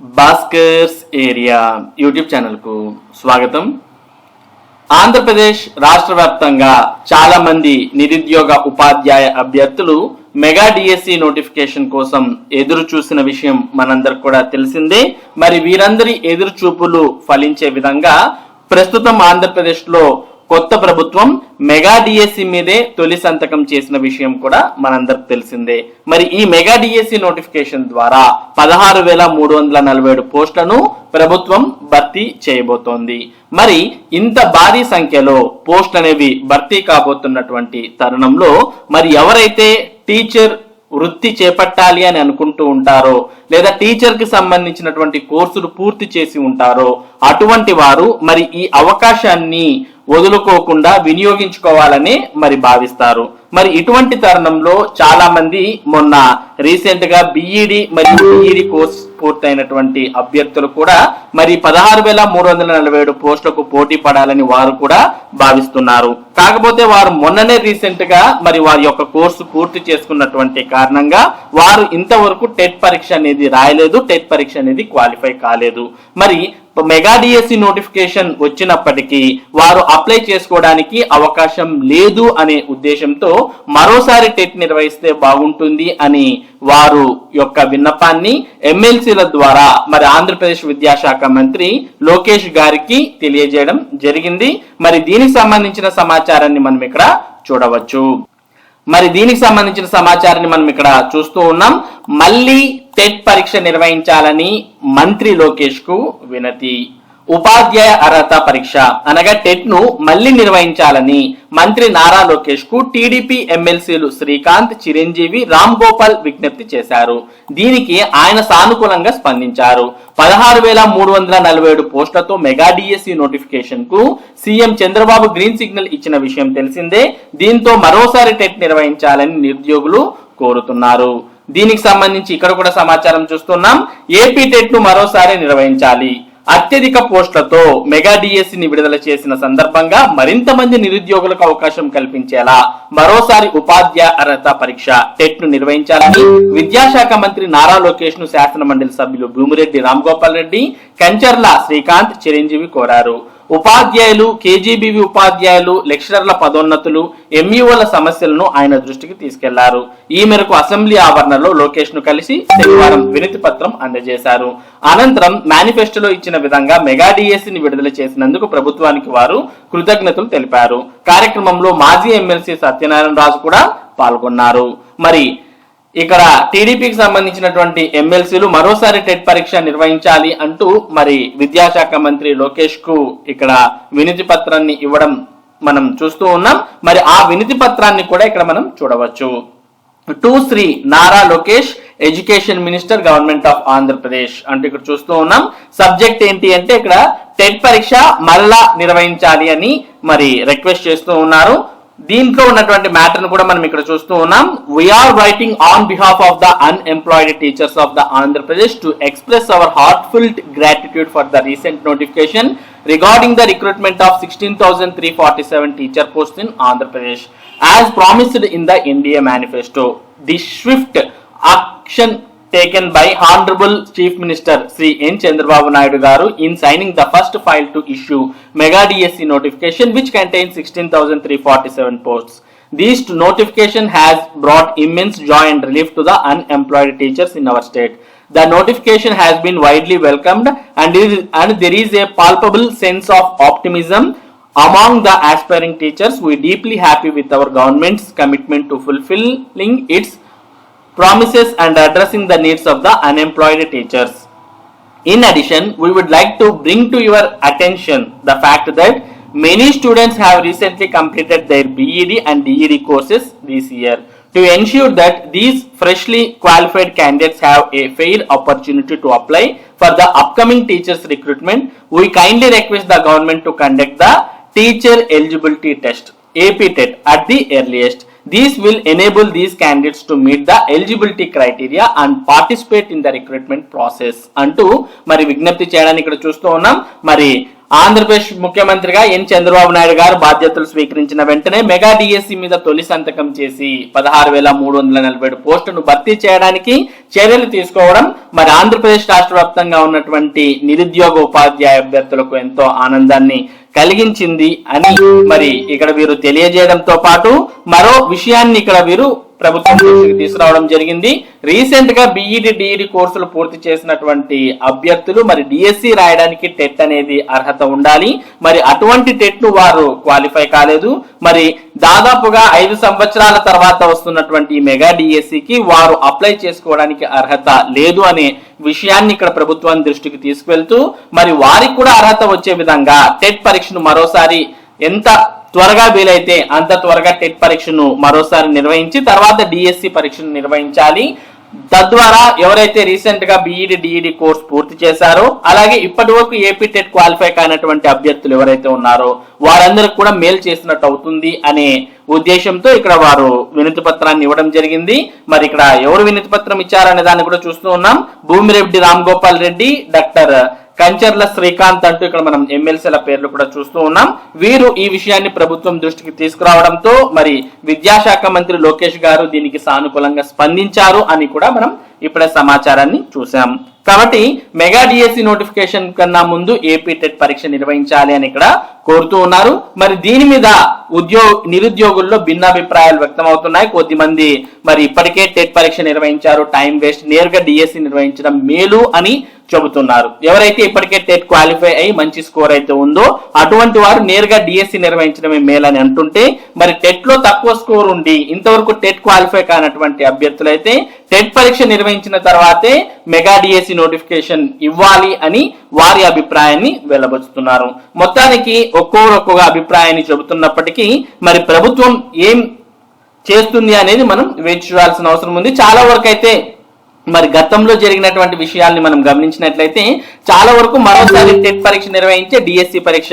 Bhaskar's area YouTube ఛానల్కు స్వాగతం. ఆంధ్రప్రదేశ్ రాష్ట్ర వ్యాప్తంగా చాలా మంది నిరుద్యోగ ఉపాధ్యాయ అభ్యర్థులు మెగా డిఎస్సి నోటిఫికేషన్ కోసం ఎదురు చూసిన విషయం మనందరికి కూడా తెలిసిందే. మరి వీరందరి ఎదురు చూపులు ఫలించే విధంగా ప్రస్తుతం ఆంధ్రప్రదేశ్లో కొత్త ప్రభుత్వం మెగా డిఎస్సి మీదే తొలి సంతకం చేసిన విషయం కూడా మనందరికి తెలిసిందే. మరి ఈ మెగా డిఎస్సి నోటిఫికేషన్ ద్వారా పదహారు వేల మూడు వందల నలభై ఏడు పోస్టులను ప్రభుత్వం భర్తీ చేయబోతోంది. మరి ఇంత భారీ సంఖ్యలో పోస్ట్ అనేవి భర్తీ కాబోతున్నటువంటి తరుణంలో మరి ఎవరైతే టీచర్ వృత్తి చేపట్టాలి అని అనుకుంటూ ఉంటారో లేదా టీచర్కి సంబంధించినటువంటి కోర్సులు పూర్తి చేసి ఉంటారో అటువంటి వారు మరి ఈ అవకాశాన్ని వదులుకోకుండా వినియోగించుకోవాలని మరి భావిస్తారు. మరి ఇటువంటి తరుణంలో చాలా మంది మొన్న రీసెంట్గా బిఈడి మరియు బిఈడి కోర్స్ పూర్తయినటువంటి అభ్యర్థులు కూడా మరి పదహారు వేల మూడు వందల నలభై ఏడు పోస్టులకు పోటీ పడాలని వారు కూడా భావిస్తున్నారు. కాకపోతే వారు మొన్ననే రీసెంట్గా మరి వారి యొక్క కోర్సు పూర్తి చేసుకున్నటువంటి కారణంగా వారు ఇంతవరకు టెట్ పరీక్ష అనేది రాయలేదు టెట్ పరీక్ష అనేది క్వాలిఫై కాలేదు. మరి మెగా డిఎస్సి నోటిఫికేషన్ వచ్చినప్పటికీ వారు అప్లై చేసుకోవడానికి అవకాశం లేదు అనే ఉద్దేశంతో మరోసారి టెట్ నిర్వహిస్తే బాగుంటుంది అని వారు యొక్క విన్నపాన్ని ఎమ్మెల్సీల ద్వారా మరి ఆంధ్రప్రదేశ్ విద్యాశాఖ మంత్రి లోకేష్ గారికి తెలియజేయడం జరిగింది. మరి దీనికి సంబంధించిన సమాచారాన్ని మనం ఇక్కడ చూడవచ్చు. మరి దీనికి సంబంధించిన సమాచారాన్ని మనం ఇక్కడ చూస్తూ ఉన్నాం. మళ్ళీ టెట్ పరీక్ష నిర్వహించాలని మంత్రి లోకేష్కు వినతి ఉపాధ్యాయ అర్హత పరీక్ష అనగా టెట్ను మళ్ళీ నిర్వహించాలని మంత్రి నారా లోకేష్కు టీడీపీ ఎమ్మెల్సీలు శ్రీకాంత్ చిరంజీవి రామ్ గోపాల్ విజ్ఞప్తి చేశారు. దీనికి ఆయన సానుకూలంగా స్పందించారు. పదహారు వేల మూడు వందల నలభై ఏడు పోస్టులతో మెగా డిఎస్సి నోటిఫికేషన్కు సీఎం చంద్రబాబు గ్రీన్ సిగ్నల్ ఇచ్చిన విషయం తెలిసిందే. దీంతో మరోసారి టెట్ నిర్వహించాలని నిరుద్యోగులు కోరుతున్నారు. దీనికి సంబంధించి ఇక్కడ కూడా సమాచారం చూస్తున్నాం. ఏపీ టెట్ను మరోసారి నిర్వహించాలి. అత్యధిక పోస్టులతో మెగా డిఎస్సిని విడుదల చేసిన సందర్భంగా మరింత మంది నిరుద్యోగులకు అవకాశం కల్పించేలా మరోసారి ఉపాధ్యాయ అర్హత పరీక్ష టెట్ను నిర్వహించాలని విద్యాశాఖ మంత్రి నారా లోకేష్ను శాసన మండలి సభ్యులు భూమిరెడ్డి రామ్ గోపాల్ రెడ్డి కంచర్ల శ్రీకాంత్ చిరంజీవి కోరారు. ఉపాధ్యాయులు కేజీబీవి ఉపాధ్యాయులు లెక్చరర్ల పదోన్నతులు ఎంఈఓల సమస్యలను ఆయన దృష్టికి తీసుకెళ్ళారు. ఈ మేరకు అసెంబ్లీ ఆవరణలో లోకేష్ను కలిసి శనివారం వినతి పత్రం అందజేశారు. అనంతరం మేనిఫెస్టోలో ఇచ్చిన విధంగా మెగా డిఎస్సిని విడుదల చేసినందుకు ప్రభుత్వానికి వారు కృతజ్ఞతలు తెలిపారు. కార్యక్రమంలో మాజీ ఎమ్మెల్సీ సత్యనారాయణ రాజు కూడా పాల్గొన్నారు. మరి ఇక్కడ టీడీపీకి సంబంధించినటువంటి ఎమ్మెల్సీలు మరోసారి టెట్ పరీక్ష నిర్వహించాలి అంటూ మరి విద్యాశాఖ మంత్రి లోకేష్కు ఇక్కడ వినతి పత్రాన్ని ఇవ్వడం మనం చూస్తూ ఉన్నాం. మరి ఆ వినతి పత్రాన్ని కూడా ఇక్కడ మనం చూడవచ్చు. To Shri Nara Lokesh education minister government of Andhra Pradesh అంటే ఇక్కడ చూస్తూ ఉన్నాం. సబ్జెక్ట్ ఏంటి అంటే ఇక్కడ టెట్ పరీక్ష మళ్ళా నిర్వహించాలి అని మరి రిక్వెస్ట్ చేస్తూ ఉన్నారు. దీంట్లో ఉన్నటువంటి మ్యాటర్ను కూడా మనం ఇక్కడ చూస్తూ ఉన్నాం. We are writing on behalf of the unemployed teachers of the Andhra Pradesh to express our heartful gratitude for the recent notification regarding the recruitment of sixteen thousand three forty seven teacher post in Andhra Pradesh as promised in the India manifesto the swift action taken by Honorable Chief Minister Sri N. Chandrababu Naidu Garu in signing the first file to issue Mega DSC notification which contains 16,347 posts. This notification has brought immense joy and relief to the unemployed teachers in our state. The notification has been widely welcomed and, is, and there is a palpable sense of optimism among the aspiring teachers. We are deeply happy with our government's commitment to fulfilling its promises and addressing the needs of the unemployed teachers. In addition, we would like to bring to your attention the fact that many students have recently completed their BED and DED courses this year. To ensure that these freshly qualified candidates have a fair opportunity to apply for the upcoming teachers recruitment, we kindly request the government to conduct the teacher eligibility test AP TET at the earliest. These will enable these candidates to meet the eligibility criteria and participate in the recruitment process. అంటూ మరి విజ్ఞప్తి చేయడానికి ఇక్కడ చూస్తూ ఉన్నాం. మరి ఆంధ్రప్రదేశ్ ముఖ్యమంత్రిగా ఎన్. చంద్రబాబు నాయుడు గారు బాధ్యతలు స్వీకరించిన వెంటనే మెగా డిఎస్సి మీద తొలి సంతకం చేసి పదహారు వేల మూడు వందల నలభై ఏడు పోస్టును భర్తీ చేయడానికి చర్యలు తీసుకోవడం మరి ఆంధ్రప్రదేశ్ రాష్ట్ర వ్యాప్తంగా ఉన్నటువంటి నిరుద్యోగ ఉపాధ్యాయ అభ్యర్థులకు ఎంతో ఆనందాన్ని కలిగించింది అని మరి ఇక్కడ వీరు తెలియజేయడంతో పాటు మరో విషయాన్ని ఇక్కడ వీరు ప్రభుత్వం తీసుకురావడం జరిగింది. రీసెంట్గా బిఈడి డిఈడి కోర్సులు పూర్తి చేసినటువంటి అభ్యర్థులు మరి డిఎస్సి రాయడానికి టెట్ అనేది అర్హత ఉండాలి. మరి అటువంటి టెట్ను వారు క్వాలిఫై కాలేదు. మరి దాదాపుగా ఐదు సంవత్సరాల తర్వాత వస్తున్నటువంటి మెగా డిఎస్సికి వారు అప్లై చేసుకోవడానికి అర్హత లేదు అనే విషయాన్ని ఇక్కడ ప్రభుత్వం దృష్టికి తీసుకువెళ్తూ మరి వారికి కూడా అర్హత వచ్చే విధంగా టెట్ పరీక్షను మరోసారి ఎంత త్వరగా వీలైతే అంత త్వరగా టెట్ పరీక్షను మరోసారి నిర్వహించి తర్వాత డిఎస్సి పరీక్షను నిర్వహించాలి. తద్వారా ఎవరైతే రీసెంట్గా బీఈడి డిఈడి కోర్స్ పూర్తి చేశారో అలాగే ఇప్పటి వరకు ఏపీ టెట్ క్వాలిఫై కానటువంటి అభ్యర్థులు ఎవరైతే ఉన్నారో వారందరికి కూడా మేలు చేసినట్టు అవుతుంది అనే ఉద్దేశంతో ఇక్కడ వారు వినతి పత్రాన్ని ఇవ్వడం జరిగింది. మరి ఇక్కడ ఎవరు వినతి పత్రం ఇచ్చారనే దాన్ని కూడా చూస్తూ ఉన్నాం. భూమిరెడ్డి రామ్ గోపాల్ రెడ్డి డాక్టర్ కంచర్ల శ్రీకాంత్ అంటూ ఇక్కడ మనం ఎమ్మెల్సీల పేర్లు కూడా చూస్తూ ఉన్నాం. వీరు ఈ విషయాన్ని ప్రభుత్వం దృష్టికి తీసుకురావడంతో మరి విద్యాశాఖ మంత్రి లోకేష్ గారు దీనికి సానుకూలంగా స్పందించారు అని కూడా మనం ఇప్పుడే సమాచారాన్ని చూసాం కాబట్టి మెగా డిఎస్సి నోటిఫికేషన్ కన్నా ముందు ఏపీ టెట్ పరీక్ష నిర్వహించాలి అని ఇక్కడ కోరుతూ ఉన్నారు. మరి దీని మీద ఉద్యోగ నిరుద్యోగుల్లో భిన్నాభిప్రాయాలు వ్యక్తం అవుతున్నాయి కొద్దిమంది మరి ఇప్పటికే టెట్ పరీక్ష నిర్వహించారు. టైం వేస్ట్ నేరుగా డిఎస్సి నిర్వహించడం మేలు అని చెబుతున్నారు. ఎవరైతే ఇప్పటికే టెట్ క్వాలిఫై అయ్యి మంచి స్కోర్ అయితే ఉందో అటువంటి వారు నేరుగా డిఎస్సి నిర్వహించడమే మేలని అంటుంటే మరి టెట్లో తక్కువ స్కోర్ ఉండి ఇంతవరకు టెట్ క్వాలిఫై కానటువంటి అభ్యర్థులైతే టెట్ పరీక్ష నిర్వహించిన తర్వాతే మెగా డిఎస్సి నోటిఫికేషన్ ఇవ్వాలి అని వారి అభిప్రాయాన్ని వెల్లబుచ్చుతున్నారు మొత్తానికి ఒక్కొక్కరు అభిప్రాయాన్ని చెబుతున్నప్పటికీ మరి ప్రభుత్వం ఏం చేస్తుంది అనేది మనం వేచి చూడాల్సిన అవసరం ఉంది. చాలా వరకు అయితే మరి గతంలో జరిగినటువంటి విషయాల్ని మనం గమనించినట్లయితే చాలా వరకు మరోసారి టెట్ పరీక్ష నిర్వహించే డిఎస్సి పరీక్ష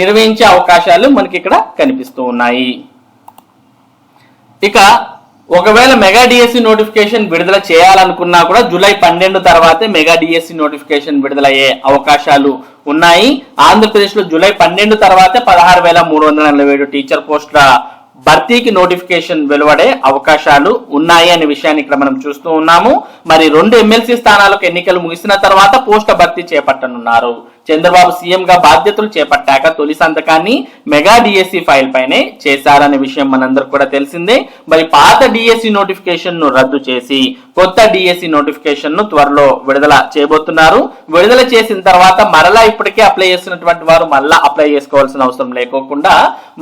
నిర్వహించే అవకాశాలు మనకి ఇక్కడ కనిపిస్తూ ఉన్నాయి. ఇక ఒకవేళ మెగా డిఎస్సి నోటిఫికేషన్ విడుదల చేయాలనుకున్నా కూడా జూలై పన్నెండు తర్వాతే మెగా డిఎస్సి నోటిఫికేషన్ విడుదలయ్యే అవకాశాలు ఉన్నాయి. ఆంధ్రప్రదేశ్లో జూలై పన్నెండు తర్వాతే పదహారు వేల మూడు వందల నలభై ఏడు టీచర్ పోస్టుల భర్తీకి నోటిఫికేషన్ వెలువడే అవకాశాలు ఉన్నాయి అనే విషయాన్ని ఇక్కడ మనం చూస్తూ ఉన్నాము. మరి రెండు ఎమ్మెల్సీ స్థానాలకు ఎన్నికలు ముగిసిన తర్వాత పోస్టుల భర్తీ చేపట్టనున్నారు. చంద్రబాబు సీఎంగా బాధ్యతలు చేపట్టాక తొలి సంతకాన్ని మెగా డిఎస్సి ఫైల్ పైనే చేశారనే విషయం మనందరికి కూడా తెలిసిందే. మరి పాత డిఎస్సి నోటిఫికేషన్ను రద్దు చేసి కొత్త డిఎస్సి నోటిఫికేషన్ను త్వరలో విడుదల చేయబోతున్నారు. విడుదల చేసిన తర్వాత మరలా ఇప్పటికే అప్లై చేసినటువంటి వారు మళ్ళా అప్లై చేసుకోవాల్సిన అవసరం లేకోకుండా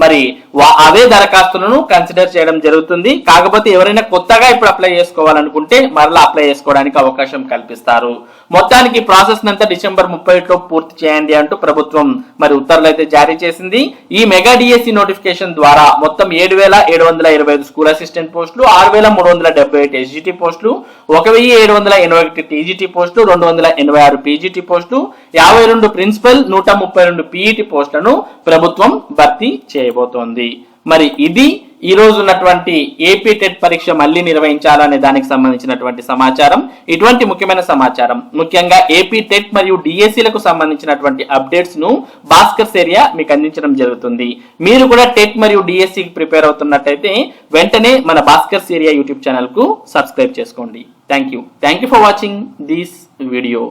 మరి అదే అవే దరఖాస్తులను కన్సిడర్ చేయడం జరుగుతుంది. కాకపోతే ఎవరైనా కొత్తగా ఇప్పుడు అప్లై చేసుకోవాలనుకుంటే మరలా అప్లై చేసుకోవడానికి అవకాశం కల్పిస్తారు. మొత్తానికి ప్రాసెస్ అంతా డిసెంబర్ ముప్పై పూర్తి పూర్తి చేయండి అంటూ ప్రభుత్వం మరి ఉత్తర్వులు అయితే జారీ చేసింది. ఈ మెగా డిఎస్సి నోటిఫికేషన్ ద్వారా మొత్తం ఏడు వేల ఏడు వందల ఇరవై ఐదు స్కూల్ అసిస్టెంట్ పోస్టులు ఆరు వేల మూడు వందల డెబ్బై ఒకటి ఎస్జిటి పోస్టులు ఒక వెయ్యి ఏడు వందల ఎనభై ఒకటి టీజీటీ పోస్టులు రెండు వందల ఎనభై ఆరు పీజీటీ పోస్టులు యాభై రెండు ప్రిన్సిపల్ నూట ముప్పై రెండు పీఈటీ పోస్టులను ప్రభుత్వం భర్తీ చేయబోతోంది. మరి ఇది ఈ రోజు ఉన్నటువంటి ఏపీ టెట్ పరీక్ష మళ్ళీ నిర్వహించాలనే దానికి సంబంధించినటువంటి సమాచారం ఇటువంటి ముఖ్యమైన సమాచారం. ముఖ్యంగా ఏపీ టెట్ మరియు డిఎస్సీలకు సంబంధించినటువంటి అప్డేట్స్ను భాస్కర్ ఏరియా మీకు అందించడం జరుగుతుంది. మీరు కూడా టెట్ మరియు డిఎస్సీకి ప్రిపేర్ అవుతున్నట్టయితే వెంటనే మన భాస్కర్ ఏరియా యూట్యూబ్ ఛానల్కు సబ్స్క్రైబ్ చేసుకోండి. Thank you thank you for watching this video